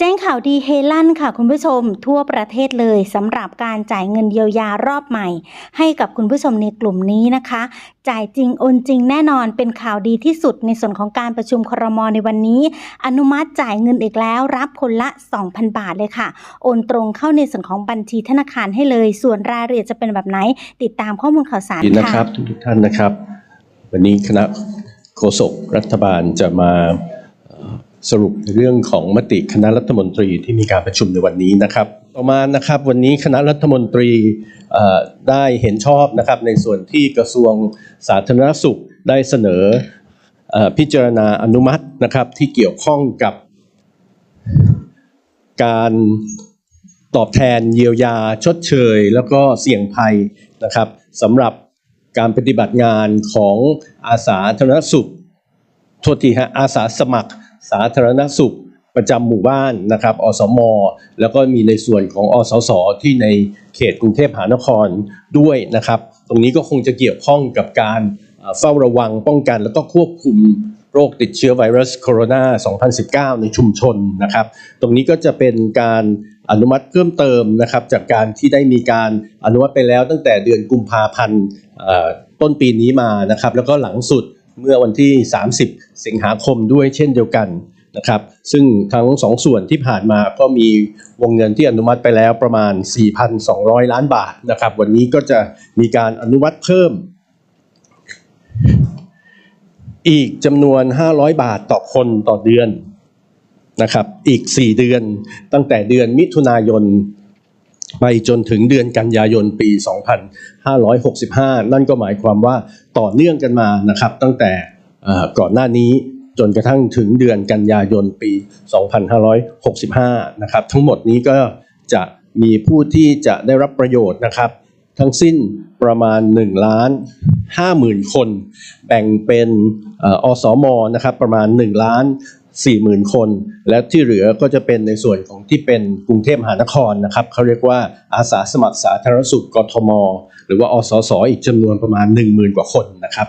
แจ้งข่าวดีเฮลั่นค่ะคุณผู้ชมทั่วประเทศเลยสำหรับการจ่ายเงินเยียวยารอบใหม่ ให้กับคุณผู้ชมในกลุ่มนี้นะคะ จ่ายจริงโอนจริงแน่นอนเป็นข่าวดีที่สุดในส่วนของการประชุมครมในวันนี้ อนุมัติจ่ายเงินอีกแล้วรับคนละ 2,000 บาทเลยค่ะ โอนตรงเข้าในส่วนของบัญชีธนาคารให้เลย ส่วนรายละเอียดจะเป็นแบบไหน ติดตามข้อมูลข่าวสารดีนะค่ะครับทุกท่านนะครับ วันนี้คณะโฆษกรัฐบาลจะมา สรุปในเรื่องของมติคณะรัฐมนตรีที่มีการประชุมในวันนี้นะครับ ต่อมานะครับวันนี้คณะรัฐมนตรีได้เห็นชอบนะครับในส่วนที่กระทรวงสาธารณสุขได้เสนออพิจารณาอนุมัตินะครับที่เกี่ยวข้องกับการตอบแทนเยียวยาชดเชย แล้วก็เสี่ยงภัยนะครับสำหรับการปฏิบัติงานของอาสาธารณสุขโทษทีฮะอาสาสมัคร สาธารณสุขประจำหมู่บ้านนะครับ อสม แล้วก็มีในส่วนของอสส ที่ในเขตกรุงเทพมหานครด้วยนะครับ ตรงนี้ก็คงจะเกี่ยวข้องกับการเฝ้าระวังป้องกัน แล้วก็ควบคุมโรคติดเชื้อไวรัสโคโรนา 2019 ในชุมชนนะครับ ตรงนี้ก็จะเป็นการอนุมัติเพิ่มเติมนะครับ จากการที่ได้มีการอนุมัติไปแล้วตั้งแต่เดือนกุมภาพันธ์ต้นปีนี้มานะครับ แล้วก็หลังสุด เมื่อวันที่ 30 สิงหาคมด้วยเช่นเดียวกันนะครับซึ่งทั้งสองส่วนที่ผ่านมาก็มีวงเงินที่อนุมัติไปแล้วประมาณ 4,200 ล้านบาทนะครับวันนี้ก็จะมีการอนุมัติเพิ่ม อีกจำนวน 500 บาทต่อคนต่อเดือนนะครับอีก 4 เดือนตั้งแต่เดือนมิถุนายน ไปจนถึงเดือนกันยายนปี 2565 นั่นก็หมายความว่าต่อเนื่องกันมานะครับ ตั้งแต่ก่อนหน้านี้จนกระทั่งถึงเดือนกันยายนปี 2565 นะครับ ทั้งหมดนี้ก็จะมีผู้ที่จะได้รับประโยชน์นะครับ ทั้งสิ้นประมาณ1ล้าน5หมื่นคน แบ่งเป็นอออสมนะครับประมาณ1ล้าน4หมื่นคน และที่เหลือก็จะเป็นในส่วนของที่เป็นกรุงเทพมหานครนะครับเขาเรียกว่าอาสาสมัครสาธารณสุขกทม หรือว่าอสสอีกจำนวนประมาณ 1 0,000 กว่าคนนะครับ